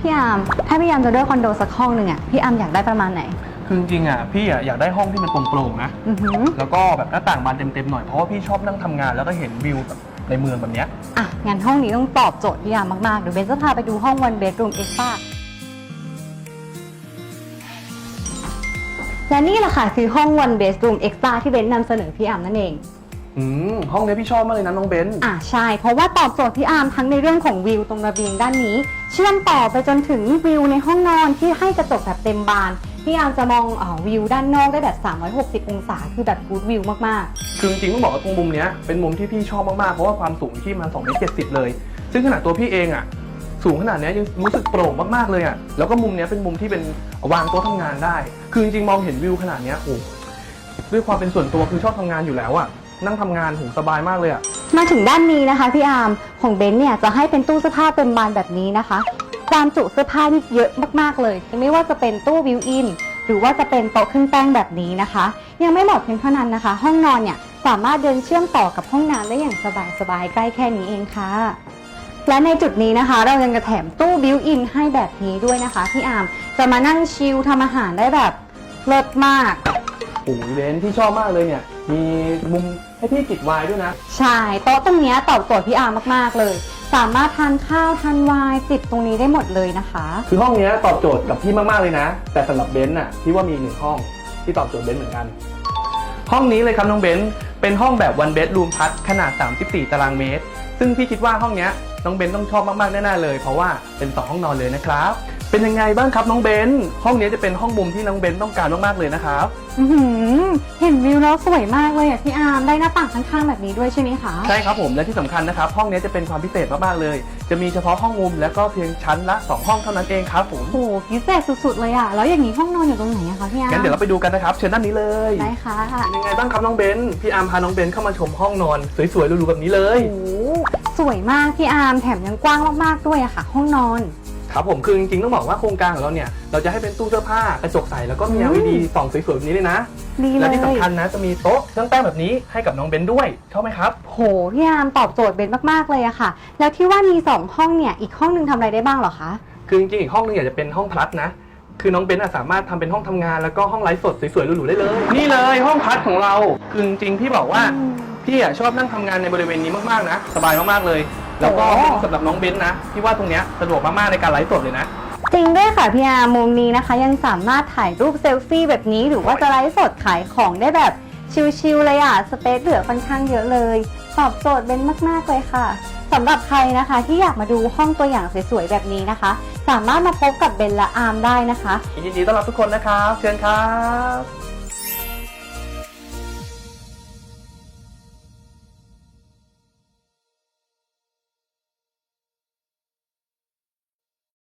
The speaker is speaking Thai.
พี่อาร์มถ้าพี่อาร์มจะเลือกคอนโดสักห้องหนึ่งอะพี่อาร์มอยากได้ประมาณไหน คือจริงๆอะพี่อะอยากได้ห้องที่มันโปร่งๆนะ อือหือแล้วก็แบบหน้าต่างบานเต็มๆหน่อยเพราะว่าพี่ชอบนั่งทำงานแล้วก็เห็นวิวแบบในเมืองแบบเนี้ยอะงั้นห้องนี้ต้องตอบโจทย์พี่อาร์มมากๆเดี๋ยวเบนจะพาไปดูห้อง one bedroom extra และนี่แหละค่ะคือห้อง one bedroom extra ที่เบนนำเสนอพี่อาร์มนั่นเอง อืมห้องเนี้ยพี่ชอบมากเลยนะน้องเบนซ์อะใช่ เพราะว่าตอบโจทย์พี่อาร์มทั้งในเรื่องของวิวตรงระเบียงด้านนี้ เชื่อมต่อไปจนถึงวิวในห้องนอนที่ให้กระจกแบบเต็มบาน พี่อาร์มจะมองเออวิวด้านนอกได้แบบ 360 องศา คือแบบกูดวิวมากคือจริงๆต้องบอกว่าตรงมุมเนี้ยเป็นมุมที่พี่ชอบมากๆ เพราะว่าความสูงที่มัน2เมตร70เลย ซึ่งขนาดตัวพี่เองอะสูงขนาดเนี้ยยังรู้สึกโปร่งมากๆเลยอะแล้วก็มุมเนี้ยเป็นมุมที่เป็นวางโต๊ะทำงานได้ คือจริงๆมองเห็นวิวขนาดเนี้ยโอ้ด้วยความเป็นส่วนตัวคือชอบทำงานอยู่แล้วอะ นั่งทำงานโหสบายมากเลยอะๆมาถึงด้านนี้นะคะพี่อาร์มของเบนซ์เนี่ยจะให้เป็นตู้เสื้อผ้าเต็มบานแบบนี้นะคะความจุเสื้อผ้านี่เยอะมากๆเลย ไม่ว่าจะเป็นตู้วิวอิน หรือว่าจะเป็นโต๊ะเครื่องแป้งแบบนี้นะคะ ยังไม่หมดเพียงเท่านั้นนะคะ ห้องนอนเนี่ยสามารถเดินเชื่อมต่อกับห้องน้ำได้อย่างสบายๆใกล้แค่นี้เองค่ะ และในจุดนี้นะคะ เรายังจะแถมตู้บิวอินให้แบบนี้ด้วยนะคะพี่อาร์มจะมานั่งชิลทำอาหารได้แบบเลิศมาก โอ้ยเบนซ์พี่ชอบมากเลยเนี่ย มีมุมให้พี่จิบไวน์ด้วยนะ ใช่โต๊ะตรงเนี้ยตอบโจทย์พี่อาร์มมากๆเลย สามารถทานข้าวทานไวน์จิบตรงนี้ได้หมดเลยนะคะ คือห้องเนี้ยตอบโจทย์กับพี่มากๆเลยนะ แต่สำหรับเบนซ์น่ะพี่ว่ามีหนึ่งห้องที่ตอบโจทย์เบนซ์เหมือนกัน ห้องนี้เลยครับน้องเบนซ์เป็นห้องแบบ one bedroom พัดขนาด 34 ตารางเมตร ซึ่งพี่คิดว่าห้องเนี้ยน้องเบนซ์ต้องชอบมากๆแน่ๆเลย เพราะว่าเป็นสองห้องนอนเลยนะครับ เป็นยังไงบ้างครับน้องเบนซ์ห้องเนี้ยจะเป็นห้องมุมที่น้องเบนซ์ต้องการมากๆเลยนะครับอื้อหือเห็นวิวแล้วสวยมากเลยอะพี่อาร์มได้หน้าต่างข้างๆแบบนี้ด้วยใช่ไหมคะใช่ครับผมและที่สำคัญนะครับ ห้องเนี้ยจะเป็นความพิเศษมากๆเลย จะมีเฉพาะห้องมุมและก็เพียงชั้นละสองห้องเท่านั้นเองครับผมโอ้โหพิเศษสุดๆเลยอะแล้วอย่างนี้ห้องนอนอยู่ตรงไหนอะคะพี่อาร์มงั้นเดี๋ยวเราไปดูกันนะครับ เชิญด้านนี้เลยได้ค่ะเป็นยังไงบ้างครับน้องเบนซ์พี่อาร์มพาน้องเบนซ์เข้ามาชมห้องนอนสวยๆหรูๆแบบนี้เลย โอ้โหสวยมากพี่อาร์มแถมยังกว้างมากๆด้วยอะค่ะ ห้องนอน ครับผมคือจริงๆต้องบอกว่าโครงการของเราเนี่ยเราจะให้เป็นตู้เสื้อผ้ากระจกใสแล้วก็มี LED ส่องสวยๆแบบนี้เลยนะ ดีเลและย ที่สำคัญนะจะมีโต๊ะเครื่องแป้งแบบนี้ให้กับน้องเบนซ์ด้วยชอบไหมครับ โหพี่อาร์มตอบโจทย์เบนมากๆเลยอะค่ะ แล้วที่ว่ามีสองห้องเนี่ย อีกห้องหนึงทำอะไรได้บ้างเหรอคะ คือจริงๆอีกห้องนึงอยากจะเป็นห้องพลัสนะ คือน้องเบนซ์อะสามารถทำเป็นห้องทำงานแล้วก็ห้องไลฟ์สดสวยๆหรูๆได้เลย นี่เลยห้องพักของเรา คือจริงๆพี่บอกว่าอืมพี่อะชอบนั่งทำงานในบริเวณนี้มากๆนะ สบายมากๆเลย แล้วก็โอ้ สำหรับน้องเบนซ์นะพี่ว่าตรงเนี้ยสะดวกมากๆในการไลฟ์สดเลยนะ จริงด้วยค่ะพี่อาร์มมุมนี้นะคะ ยังสามารถถ่ายรูปเซลฟี่แบบนี้ หรือว่าจะไลฟ์สดขายของได้แบบชิลๆเลยอะสเปซเหลือค่อนข้างเยอะเลย ตอบโจทย์เบนมากๆเลยค่ะสำหรับใครนะคะ ที่อยากมาดูห้องตัวอย่างสวยๆแบบนี้นะคะ สามารถมาพบกับเบนและอาร์มได้นะคะ ยินดีต้อนรับทุกคนนะครับ เชิญครับ